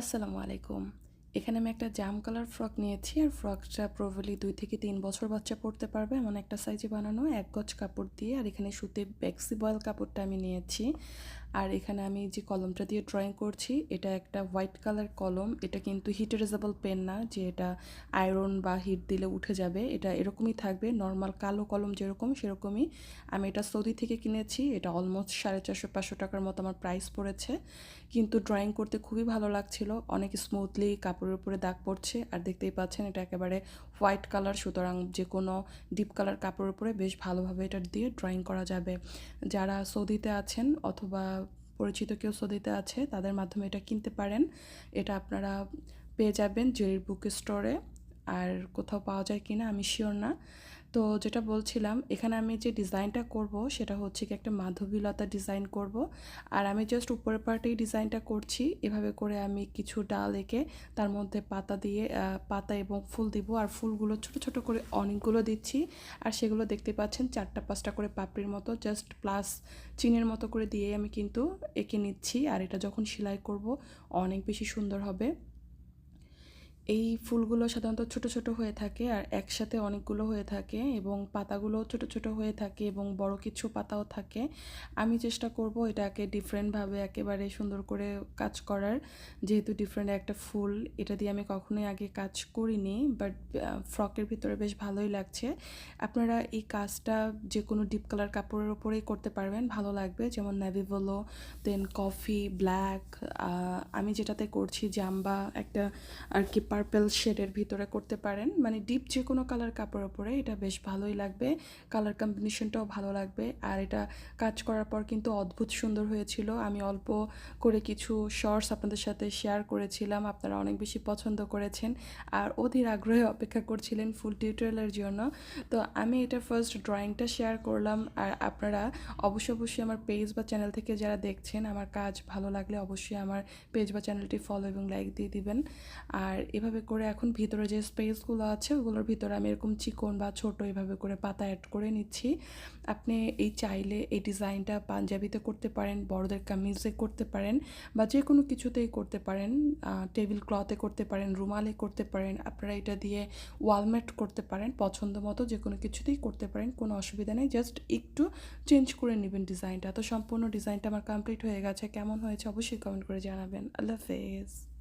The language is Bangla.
আসসালামু আলাইকুম। এখানে আমি একটা জাম কালার ফ্রক নিয়েছি, আর ফ্রকটা প্রবলি দুই থেকে তিন বছর বাচ্চা পরতে পারবে। এমন একটা সাইজে বানানো, এক গজ কাপড় দিয়ে, আর এখানে সুতে ব্যাক্সি বয়েল কাপড়টা আমি নিয়েছি। আর এখানে আমি যে কলমটা দিয়ে ড্রয়িং করছি, এটা একটা হোয়াইট কালার কলম। এটা কিন্তু হিট এরেজেবল পেন না, যে এটা আয়রন বা হিট দিলে উঠে যাবে। এটা এরকমই থাকবে নর্মাল কালো কলম যেরকম সেরকমই। আমি এটা সৌদি থেকে কিনেছি, এটা অলমোস্ট সাড়ে চারশো পাঁচশো টাকার মতো আমার প্রাইস পড়েছে। কিন্তু ড্রয়িং করতে খুবই ভালো লাগছিল, অনেক স্মুথলি কাপড়ের উপরে দাগ পড়ছে। আর দেখতেই পাচ্ছেন, এটা একেবারে হোয়াইট কালার সুতরাং যে কোনো ডিপ কালার কাপড়ের উপরে বেশ ভালোভাবে এটা দিয়ে ড্রয়িং করা যাবে। যারা সৌদিতে আছেন অথবা পরিচিত কেউ সৌদিতে আছে, তাদের মাধ্যমে এটা কিনতে পারেন। এটা আপনারা পেয়ে যাবেন জেরির বুক স্টোরে। আর কোথাও পাওয়া যায় কিনা আমি শিওর না। তো যেটা বলছিলাম, এখানে আমি যে ডিজাইনটা করব সেটা হচ্ছে কি একটা মাধবীলতা ডিজাইন করব। আর আমি জাস্ট উপরের পার্টেই ডিজাইনটা করছি, এভাবে করে আমি কিছু ডাল এঁকে তার মধ্যে পাতা দিয়ে পাতা এবং ফুল দিব। আর ফুলগুলো ছোট ছোট করে অনেকগুলো দিচ্ছি। আর সেগুলো দেখতে পাচ্ছেন চারটা পাঁচটা করে পাপড়ির মতো জাস্ট প্লাস চিনের মতো করে দিয়ে আমি কিন্তু এঁকে নিচ্ছি। আর এটা যখন সেলাই করব, অনেক বেশি সুন্দর হবে। এই ফুলগুলো সাধারণত ছোট ছোট হয়ে থাকে আর একসাথে অনেকগুলো হয়ে থাকে এবং পাতাগুলো ছোট ছোট হয়ে থাকে এবং বড় কিছু পাতাও থাকে। আমি চেষ্টা করব এটাকে ডিফারেন্টভাবে একেবারে সুন্দর করে কাজ করার। যেহেতু ডিফারেন্ট একটা ফুল, এটা দিয়ে আমি কখনোই আগে কাজ করিনি বাট ফ্রকের ভিতরে বেশ ভালোই লাগছে। আপনারা এই কাজটা যে কোনো ডিপ কালার কাপড়ের ওপরেই করতে পারবেন, ভালো লাগবে। যেমন নেভি বলো দেন কফি ব্ল্যাক আমি যেটাতে করছি, জাম্বা, একটা আর কি পার্পেল শেডের ভিতরে করতে পারেন। মানে ডিপ যে কোনো কালার কাপড়ের ওপরে এটা বেশ ভালোই লাগবে। কালার কম্বিনেশনটাও ভালো লাগবে। আর এটা কাজ করার পর কিন্তু অদ্ভুত সুন্দর হয়েছিল। আমি অল্প করে কিছু শর্টস আপনাদের সাথে শেয়ার করেছিলাম। আপনারা অনেক বেশি পছন্দ করেছেন। আর অধীর আগ্রহে অপেক্ষা করছিলেন ফুল টিউটোরিয়ালের জন্য। তো আমি এটা ফার্স্ট ড্রয়িংটা শেয়ার করলাম। আর আপনারা অবশ্যই অবশ্যই আমার পেজ বা চ্যানেল থেকে যারা দেখছেন, আমার কাজ ভালো লাগলে অবশ্যই আমার পেজ বা চ্যানেলটি ফলো এবং লাইক দিয়ে দিবেন। আর এভাবে করে এখন ভিতরে যে স্পেসগুলো আছে, ওগুলোর ভিতরে আমি এরকম চিকন বা ছোট এভাবে করে পাতা অ্যাড করে নিচ্ছি। আপনি এই চাইলে এই ডিজাইনটা পাঞ্জাবিতে করতে পারেন, বড়দের কামিজে করতে পারেন বা যে কোনো কিছুতেই করতে পারেন। টেবিল ক্লথে করতে পারেন, রুমালে করতে পারেন, আপনারা এটা দিয়ে ওয়ালমেট করতে পারেন, পছন্দ মতো যে কোনো কিছুতেই করতে পারেন, কোনো অসুবিধা নেই। জাস্ট একটু চেঞ্জ করে নেবেন ডিজাইনটা তো সম্পূর্ণ ডিজাইনটা আমার কমপ্লিট হয়ে গেছে। কেমন হয়েছে অবশ্যই কমেন্ট করে জানাবেন। আল্লাহ হাফেজ।